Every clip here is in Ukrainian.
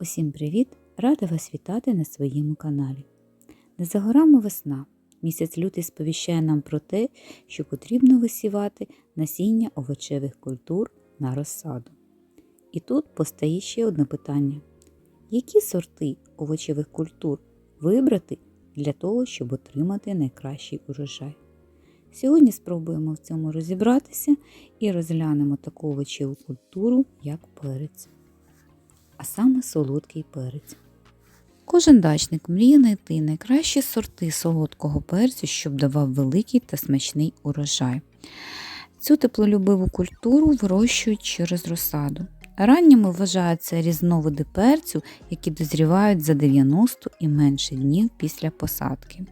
Усім привіт! Рада вас вітати на своєму каналі. Не за горами весна. Місяць лютий сповіщає нам про те, що потрібно висівати насіння овочевих культур на розсаду. І тут постає ще одне питання: які сорти овочевих культур вибрати для того, щоб отримати найкращий урожай? Сьогодні спробуємо в цьому розібратися і розглянемо таку овочеву культуру, як перець а саме солодкий перець. Кожен дачник мріє знайти найкращі сорти солодкого перцю, щоб давав великий та смачний урожай. Цю теплолюбиву культуру вирощують через розсаду. Ранніми вважаються різновиди перцю, які дозрівають за 90 і менше днів після посадки.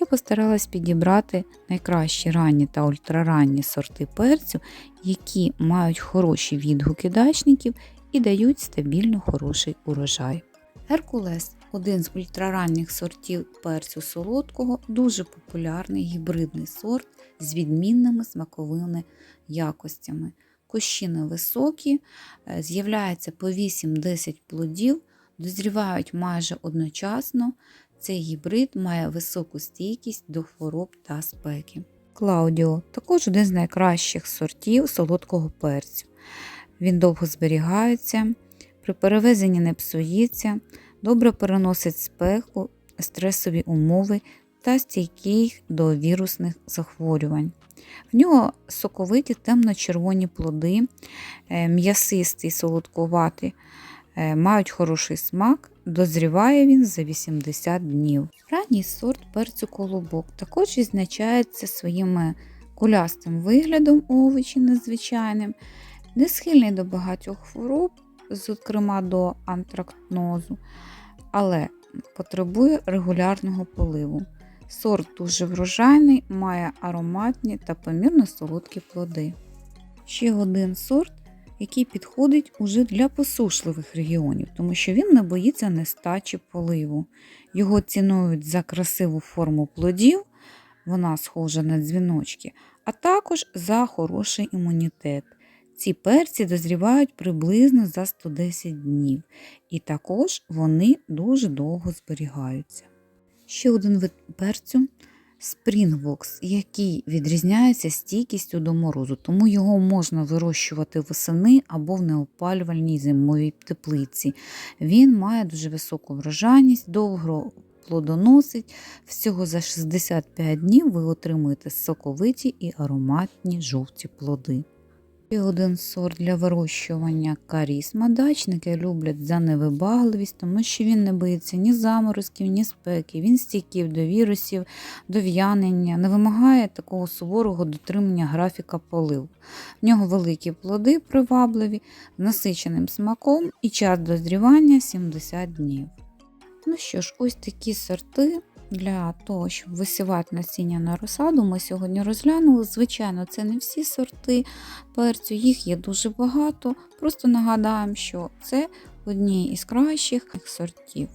Я постаралась підібрати найкращі ранні та ультраранні сорти перцю, які мають хороші відгуки дачників і дають стабільно хороший урожай. Геркулес один з ультраранніх сортів перцю солодкого, дуже популярний гібридний сорт з відмінними смаковими якостями. Кощини високі, е, з'являється по 8-10 плодів, дозрівають майже одночасно. Цей гібрид має високу стійкість до хвороб та спеки. Клаудіо також один з найкращих сортів солодкого перцю. Він довго зберігається, при перевезенні не псується, добре переносить спеку, стресові умови та стійкий до вірусних захворювань. В нього соковиті темно-червоні плоди, е, м'ясистий, солодкуватий, е, мають хороший смак, дозріває він за 80 днів. Ранній сорт перцю колобок також відзначається своїм кулястим виглядом овочі незвичайним не схильний до багатьох хвороб, зокрема до антрактнозу, але потребує регулярного поливу. Сорт дуже врожайний, має ароматні та помірно солодкі плоди. Ще один сорт, який підходить уже для посушливих регіонів, тому що він не боїться нестачі поливу. Його цінують за красиву форму плодів, вона схожа на дзвіночки, а також за хороший імунітет. Ці перці дозрівають приблизно за 110 днів, і також вони дуже довго зберігаються. Ще один вид перцю Springbox, який відрізняється стійкістю до морозу, тому його можна вирощувати восени або в неопалювальній зимовій теплиці. Він має дуже високу врожайність, довго плодоносить. Всього за 65 днів ви отримуєте соковиті і ароматні жовті плоди. І один сорт для вирощування карісма. Дачники люблять за невибагливість, тому що він не боїться ні заморозків, ні спеки. Він стійкий до вірусів, до в'янення, не вимагає такого суворого дотримання графіка полив. В нього великі плоди привабливі, з насиченим смаком і час дозрівання 70 днів. Ну що ж, ось такі сорти для того, щоб висівати насіння на розсаду, ми сьогодні розглянули. Звичайно, це не всі сорти перцю, їх є дуже багато. Просто нагадаємо, що це одні із кращих сортів.